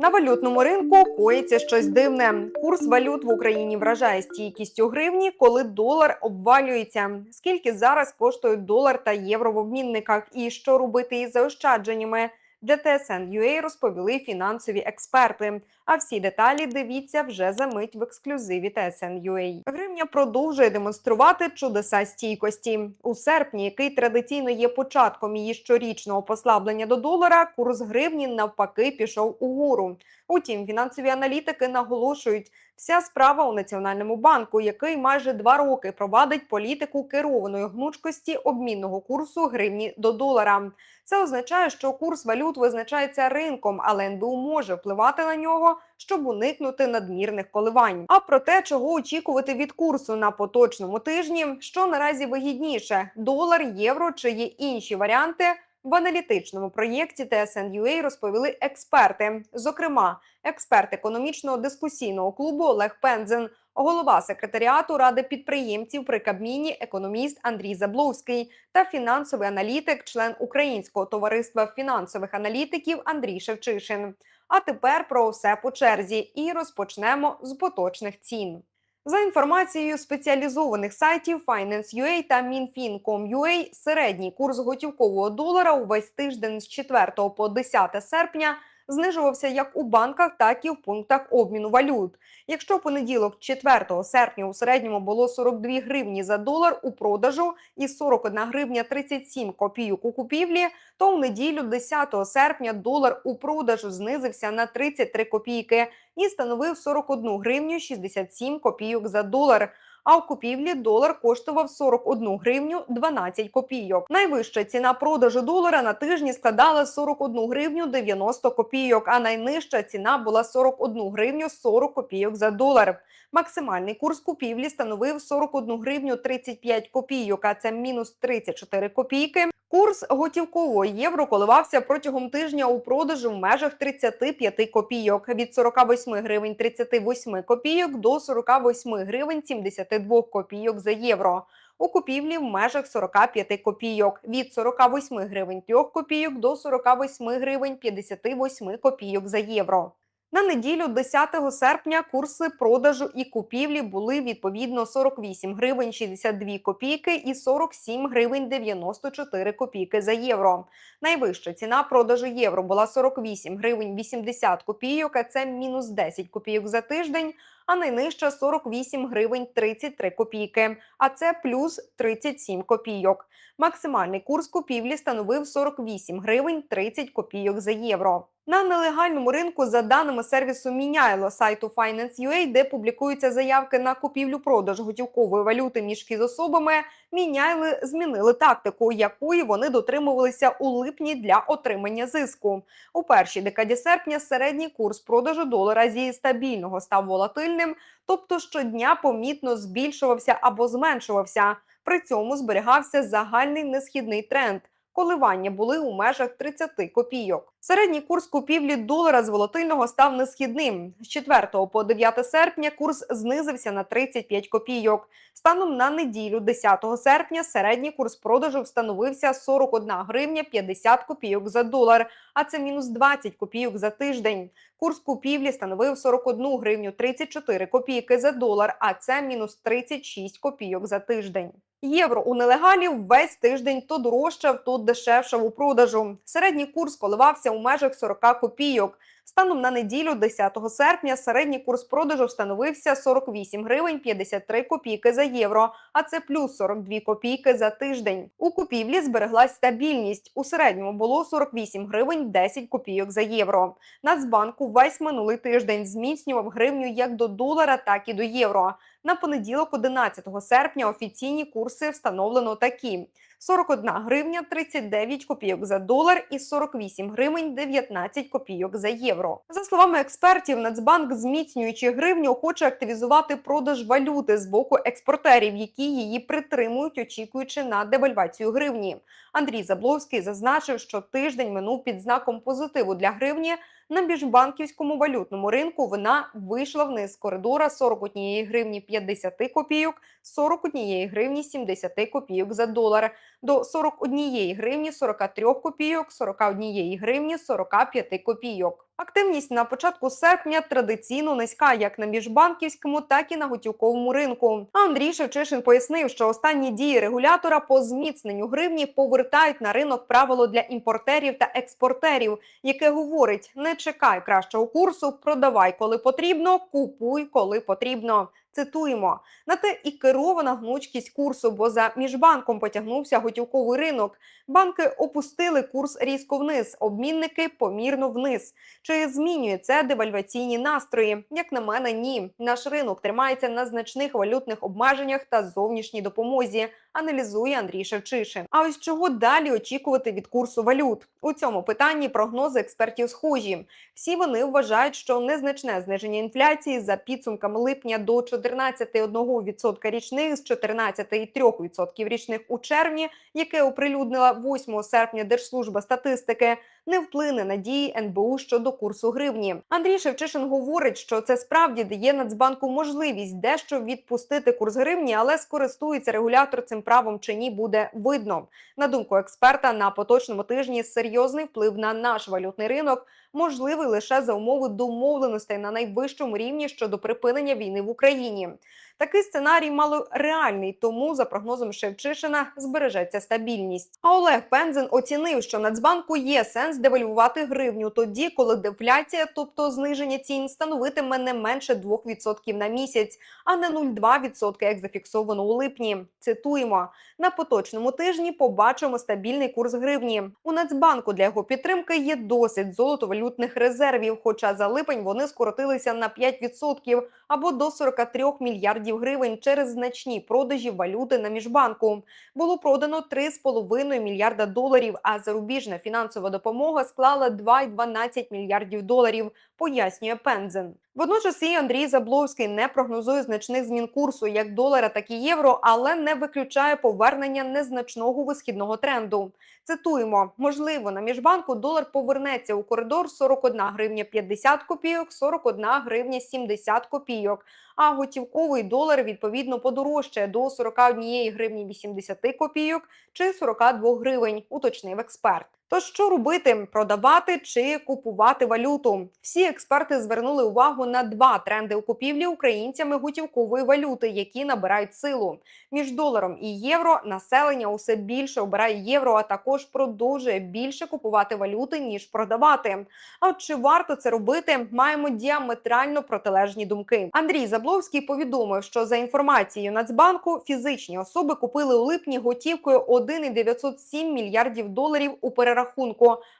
На валютному ринку коїться щось дивне. Курс валют в Україні вражає стійкістю гривні, коли долар обвалюється. Скільки зараз коштують долар та євро в обмінниках, і що робити із заощадженнями? Для TSN.ua розповіли фінансові експерти. А всі деталі дивіться вже за мить в ексклюзиві TSN.ua. Гривня продовжує демонструвати чудеса стійкості у серпні, який традиційно є початком її щорічного послаблення до долара. Курс гривні навпаки пішов угору. Утім, фінансові аналітики наголошують, вся справа у національному банку, який майже два роки провадить політику керованої гнучкості обмінного курсу гривні до долара. Це означає, що курс валют визначається ринком, але НБУ може впливати на нього, щоб уникнути надмірних коливань. А про те, чого очікувати від курсу на поточному тижні, що наразі вигідніше: долар, євро чи є інші варіанти. В аналітичному проєкті TSN.ua розповіли експерти. Зокрема, експерт економічного дискусійного клубу Олег Пензен, голова секретаріату ради підприємців при Кабміні, економіст Андрій Забловський та фінансовий аналітик, член Українського товариства фінансових аналітиків Андрій Шевчишин. А тепер про все по черзі і розпочнемо з поточних цін. За інформацією спеціалізованих сайтів Finance.ua та Minfin.com.ua, середній курс готівкового долара увесь тиждень з 4 по 10 серпня знижувався як у банках, так і в пунктах обміну валют. Якщо понеділок, 4 серпня, у середньому було 42 гривні за долар у продажу і 41 гривня 37 копійок у купівлі, то у неділю, 10 серпня, долар у продажу знизився на 33 копійки і становив 41 гривню 67 копійок за долар. А в купівлі долар коштував 41 гривню 12 копійок. Найвища ціна продажу долара на тижні складала 41 гривню 90 копійок, а найнижча ціна була 41 гривню 40 копійок за долар. Максимальний курс купівлі становив 41 гривню 35 копійок, а це мінус 34 копійки. Курс готівкового євро коливався протягом тижня у продажу в межах 35 копійок від 48 гривень 38 копійок до 48 гривень 72 копійок за євро. У купівлі в межах 45 копійок від 48 гривень 3 копійок до 48 гривень 58 копійок за євро. На неділю 10 серпня курси продажу і купівлі були відповідно 48 гривень 62 копійки і 47 гривень 94 копійки за євро. Найвища ціна продажу євро була 48 гривень 80 копійок, а це мінус 10 копійок за тиждень, а найнижча 48 гривень 33 копійки, а це плюс 37 копійок. Максимальний курс купівлі становив 48 гривень 30 копійок за євро. На нелегальному ринку, за даними сервісу Міняйло сайту Finance.ua, де публікуються заявки на купівлю-продаж готівкової валюти між фізособами, міняйли змінили тактику, якої вони дотримувалися у липні для отримання зиску. У першій декаді серпня середній курс продажу долара зі стабільного став волатильним, тобто щодня помітно збільшувався або зменшувався. При цьому зберігався загальний несхідний тренд. Коливання були у межах 30 копійок. Середній курс купівлі долара з волатильного став несхідним. З 4 по 9 серпня курс знизився на 35 копійок. Станом на неділю, 10 серпня, середній курс продажу встановився 41 гривня 50 копійок за долар, а це мінус 20 копійок за тиждень. Курс купівлі становив 41 гривню 34 копійки за долар, а це мінус 36 копійок за тиждень. Євро у нелегалів весь тиждень то дорожчав, то дешевшав у продажу. Середній курс коливався у межах 40 копійок. Станом на неділю, 10 серпня, середній курс продажу встановився 48 гривень 53 копійки за євро, а це плюс 42 копійки за тиждень. У купівлі збереглась стабільність. У середньому було 48 гривень 10 копійок за євро. Нацбанк увесь минулий тиждень зміцнював гривню як до долара, так і до євро. На понеділок, 11 серпня, офіційні курси встановлено такі: 41 гривня 39 копійок за долар і 48 гривень 19 копійок за євро. За словами експертів, Нацбанк, зміцнюючи гривню, хоче активізувати продаж валюти з боку експортерів, які її притримують, очікуючи на девальвацію гривні. Андрій Забловський зазначив, що тиждень минув під знаком позитиву для гривні. На міжбанківському валютному ринку вона вийшла вниз з коридора 41 гривні 50 копійок, 41 гривні 70 копійок за долар, до 41 гривні 43 копійок, 41 гривні 45 копійок. Активність на початку серпня традиційно низька як на міжбанківському, так і на готівковому ринку. Андрій Шевчишин пояснив, що останні дії регулятора по зміцненню гривні повертають на ринок правило для імпортерів та експортерів, яке говорить: не чекай кращого курсу, продавай коли потрібно, купуй коли потрібно. Цитуємо на те і керована гнучкість курсу, бо за міжбанком потягнувся готівковий ринок. Банки опустили курс різко вниз, обмінники помірно вниз. Чи змінює це девальваційні настрої? Як на мене, ні. Наш ринок тримається на значних валютних обмеженнях та зовнішній допомозі. Аналізує Андрій Шевчишин. А ось чого далі очікувати від курсу валют? У цьому питанні прогнози експертів схожі. Всі вони вважають, що незначне зниження інфляції за підсумками липня до 14,1% річних з 14,3% річних у червні, яке оприлюднила 8 серпня Держслужба статистики, не вплине на дії НБУ щодо курсу гривні. Андрій Шевчишин говорить, що це справді дає Нацбанку можливість дещо відпустити курс гривні, але скористується регулятор цим правом чи ні, буде видно. На думку експерта, на поточному тижні серйозний вплив на наш валютний ринок можливий лише за умови домовленостей на найвищому рівні щодо припинення війни в Україні. Такий сценарій мало реальний, тому за прогнозом Шевчишина збережеться стабільність. А Олег Пензен оцінив, що Нацбанку є сенс девальвувати гривню тоді, коли дефляція, тобто зниження цін, становитиме не менше 2% на місяць, а не 0,2%, як зафіксовано у липні. Цитуємо на поточному тижні. Побачимо стабільний курс гривні. У Нацбанку для його підтримки є досить золотовалютних резервів. Хоча за липень вони скоротилися на 5% або до 43 мільярдів гривень через значні продажі валюти на міжбанку. Було продано 3,5 мільярда доларів, а зарубіжна фінансова допомога склала 2,12 мільярдів доларів, пояснює Пензен. Водночас і Андрій Забловський не прогнозує значних змін курсу як долара, так і євро, але не виключає повернення незначного висхідного тренду. Цитуємо: можливо, на міжбанку долар повернеться у коридор 41 гривня 50 копійок, 41 гривня 70 копійок. А готівковий долар відповідно подорожчає до 41 гривні 80 копійок чи 42 гривень, уточнив експерт. То що робити: продавати чи купувати валюту? Всі експерти звернули увагу на два тренди у купівлі українцями готівкової валюти, які набирають силу. Між доларом і євро населення усе більше обирає євро, а також продовжує більше купувати валюти ніж продавати. А от чи варто це робити? Маємо діаметрально протилежні думки. Андрій Забловський повідомив, що за інформацією Нацбанку фізичні особи купили у липні готівкою 1,907 мільярдів доларів у перерахунку,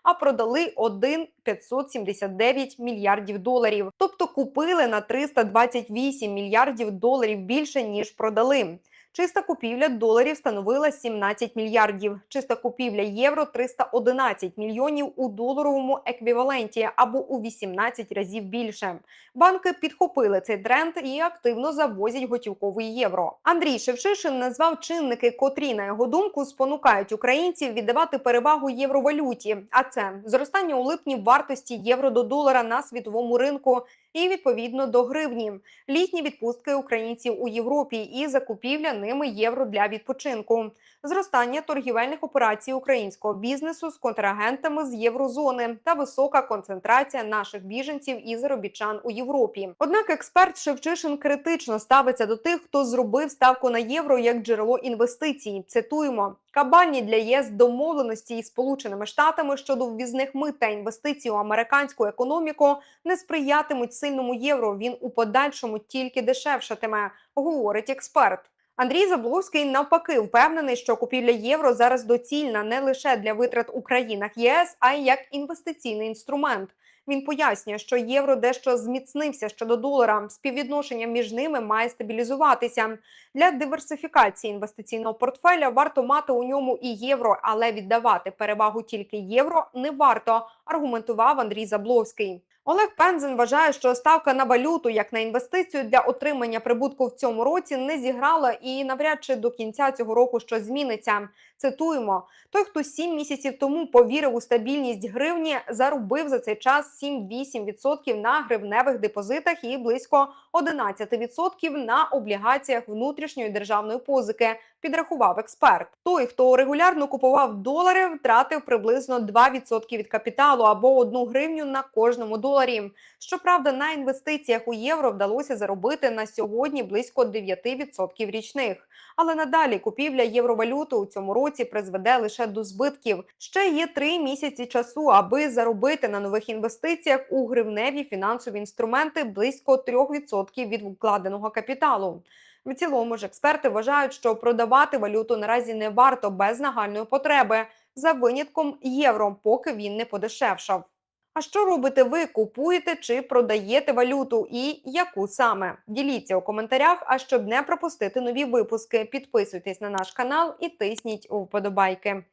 а продали 1,579 мільярдів доларів. Тобто купили на 328 мільярдів доларів більше ніж продали. Чиста купівля доларів становила 17 мільярдів. Чиста купівля євро 311 мільйонів у доларовому еквіваленті або у 18 разів більше. Банки підхопили цей тренд і активно завозять готівковий євро. Андрій Шевчишин назвав чинники, котрі на його думку спонукають українців віддавати перевагу євровалюті. А це зростання у липні вартості євро до долара на світовому ринку і відповідно до гривні, літні відпустки українців у Європі і закупівля ними євро для відпочинку, зростання торгівельних операцій українського бізнесу з контрагентами з єврозони та висока концентрація наших біженців і заробітчан у Європі. Однак експерт Шевчишин критично ставиться до тих, хто зробив ставку на євро як джерело інвестицій. Цитуємо. Кабальні для ЄС домовленості із Сполученими Штатами щодо ввізних мит та інвестицій у американську економіку не сприятимуть сильному євро. Він у подальшому тільки дешевшатиме, говорить експерт. Андрій Забловський навпаки впевнений, що купівля євро зараз доцільна не лише для витрат у країнах ЄС, а й як інвестиційний інструмент. Він пояснює, що євро дещо зміцнився щодо долара. Співвідношення між ними має стабілізуватися. Для диверсифікації інвестиційного портфеля варто мати у ньому і євро, але віддавати перевагу тільки євро не варто, аргументував Андрій Забловський. Олег Пензен вважає, що ставка на валюту як на інвестицію для отримання прибутку в цьому році не зіграла і навряд чи до кінця цього року щось зміниться. Цитуємо: той, хто 7 місяців тому повірив у стабільність гривні, заробив за цей час 7-8% на гривневих депозитах і близько 11% на облігаціях внутрішньої державної позики. Підрахував експерт. Той, хто регулярно купував долари, втратив приблизно 2% від капіталу або 1 гривню на кожному доларі. Щоправда, на інвестиціях у євро вдалося заробити на сьогодні близько 9% річних. Але надалі купівля євровалюти у цьому році призведе лише до збитків. Ще є три місяці часу, аби заробити на нових інвестиціях у гривневі фінансові інструменти близько 3% від вкладеного капіталу. В цілому ж експерти вважають, що продавати валюту наразі не варто без нагальної потреби за винятком євро, поки він не подешевшав. А що робите ви? Купуєте чи продаєте валюту і яку саме? Діліться у коментарях. А щоб не пропустити нові випуски, підписуйтесь на наш канал і тисніть вподобайки.